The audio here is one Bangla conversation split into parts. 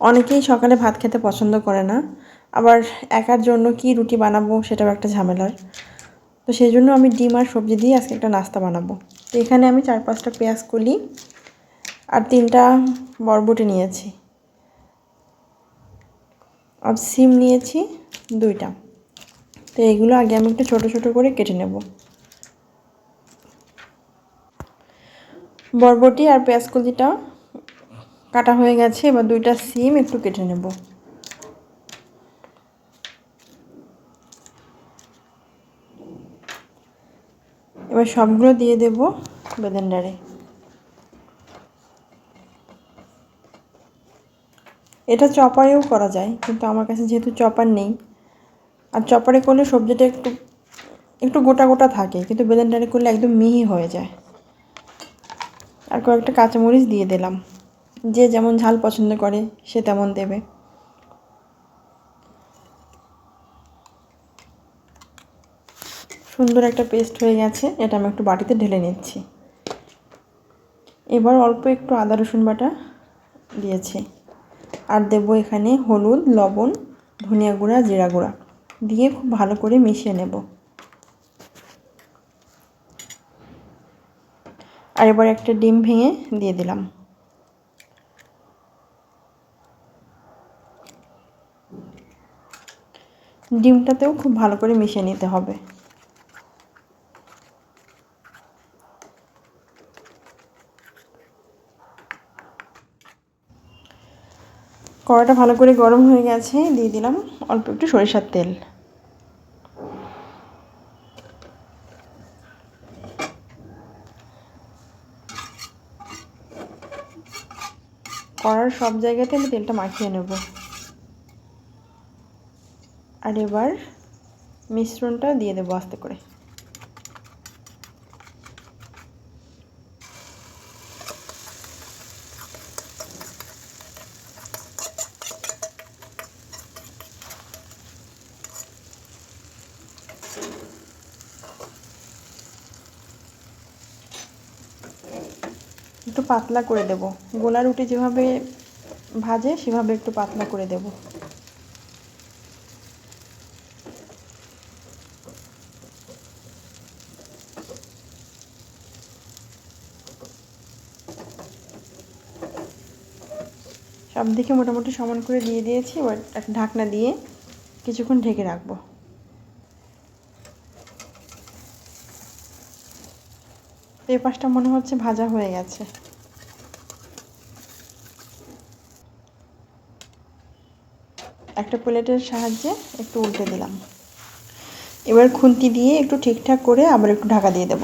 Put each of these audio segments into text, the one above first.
অনেকেই সকালে ভাত খেতে পছন্দ করে না, আবার একার জন্য কি রুটি বানাবো সেটাও একটা ঝামেলার। তো সেই জন্য আমি ডিম আর সবজি দিয়ে আজকে একটা নাস্তা বানাবো। তো এখানে আমি চার পাঁচটা পেঁয়াজ কলি আর তিনটা বরবটি নিয়েছি। আর সিম নিয়েছি দুইটা। তো এগুলো আগে আমি একটু ছোটো ছোটো করে কেটে নেব। বরবটি আর পেঁয়াজ কলিটা কাটা হয়ে গেছে, এবার দুইটা সিম একটু কেটে নেব। এবার সবগুলো দিয়ে দেব ব্লেন্ডারে। এটা চপারেও করা যায়, কিন্তু আমার কাছে যেহেতু চপার নেই, আর চপারে করলে সবজিটা একটু একটু গোটা গোটা থাকে, কিন্তু ব্লেন্ডারে করলে একদম মিহি হয়ে যায়। আর কয়েকটা কাঁচামরিচ দিয়ে দিলাম। যে যেমন ঝাল পছন্দ করে, সে তেমন দেবে। সুন্দর একটা পেস্ট হয়ে গেছে, এটা আমি একটু বাটিতে ঢেলে নিচ্ছি। এবার অল্প একটু আদা, রসুন বাটা দিয়েছি। আর দেবো এখানে হলুদ, লবণ, ধনিয়া গুঁড়া, জিরা গুঁড়া দিয়ে খুব ভালো করে মিশিয়ে নেব। আর এবার একটা ডিম ভেঙে দিয়ে দিলাম। ডিমটাতেও খুব ভালো করে মিশিয়ে নিতে হবে। কড়াটা ভালো করে গরম হয়ে গেছে, দিয়ে দিলাম অল্প একটু সরিষার তেল। কড়ার সব জায়গাতে আমি তেলটা মাখিয়ে নেব। আর এবার মিশ্রণটা দিয়ে দেবো আস্তে করে। একটু পাতলা করে দেব। গোলা রুটি যেভাবে ভাজে, সেভাবে একটু পাতলা করে দেব। সব দিকে মোটামুটি সমান করে দিয়ে দিয়েছি, এবার একটা ঢাকনা দিয়ে কিছুক্ষণ ঢেকে রাখব। এই পাশটা মনে হচ্ছে ভাজা হয়ে গেছে। একটা প্লেটের সাহায্যে একটু উল্টে দিলাম। এবার খুন্তি দিয়ে একটু ঠিকঠাক করে আবার একটু ঢাকা দিয়ে দেব।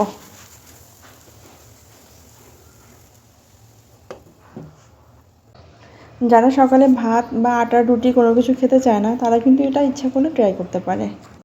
যারা সকালে ভাত বা আটার রুটি কোনো কিছু খেতে চায় না, তারা কিন্তু এটা ইচ্ছা করলে ট্রাই করতে পারে।